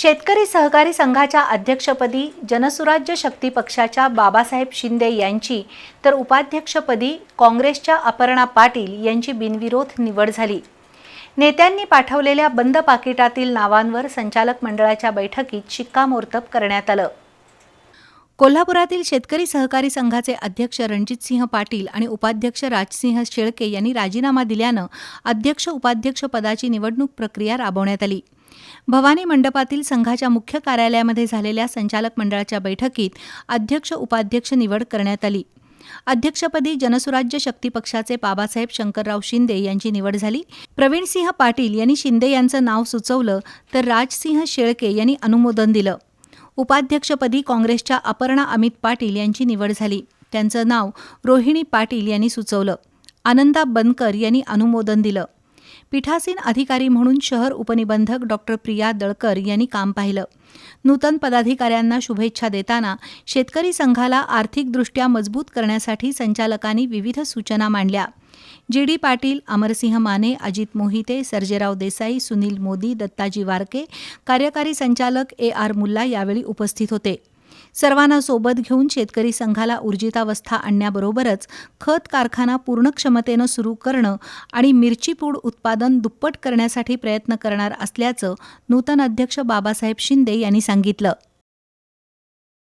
शेतकरी सहकारी संघाच्या अध्यक्षपदी जनसुराज्य शक्ती पक्षाच्या बाबासाहेब शिंदे यांची तर उपाध्यक्षपदी काँग्रेसच्या अपर्णा पाटील यांची बिनविरोध निवड झाली. नेत्यांनी पाठवलेल्या बंद पाकिटातील नावांवर संचालक मंडळाच्या बैठकीत शिक्कामोर्तब करण्यात आलं. कोल्हापुरातील शेतकरी सहकारी संघाचे अध्यक्ष रणजितसिंह पाटील आणि उपाध्यक्ष राजसिंह शेळके यांनी राजीनामा दिल्यानं अध्यक्ष उपाध्यक्ष पदाची निवडणूक प्रक्रिया राबवण्यात आली. भवानी मंडपातील संघाच्या मुख्य कार्यालयामध्ये झालेल्या संचालक मंडळाच्या बैठकीत अध्यक्ष उपाध्यक्ष निवड करण्यात आली. अध्यक्षपदी जनसुराज्य शक्ती पक्षाचे बाबासाहेब शंकरराव शिंदे यांची निवड झाली. प्रवीणसिंह पाटील यांनी शिंदे यांचं नाव सुचवलं तर राजसिंह शेळके यांनी अनुमोदन दिलं. उपाध्यक्षपदी काँग्रेसच्या अपर्णा अमित पाटील यांची निवड झाली. त्यांचं नाव रोहिणी पाटील यांनी सुचवलं. आनंदा बनकर यांनी अनुमोदन दिलं. पीठासीन अधिकारी म्हणून शहर उपनिबंधक डॉक्टर प्रिया दळकर यांनी काम पाहिलं. नूतन पदाधिकाऱ्यांना शुभेच्छा देताना शेतकरी संघाला आर्थिकदृष्ट्या मजबूत करण्यासाठी संचालकांनी विविध सूचना मांडल्या. जी. डी. पाटील अमरसिंह माने अजित मोहिते सर्जेराव देसाई सुनील मोदी दत्ताजी वारके कार्यकारी संचालक ए. आर. मुल्ला यावेळी उपस्थित होते. सर्वांना सोबत घेऊन शेतकरी संघाला ऊर्जितावस्था आणण्याबरोबरच खत कारखाना पूर्ण क्षमतेनं सुरू करणं आणि मिरची पूड उत्पादन दुप्पट करण्यासाठी प्रयत्न करणार असल्याचं नूतन अध्यक्ष बाबासाहेब शिंदे यांनी सांगितलं.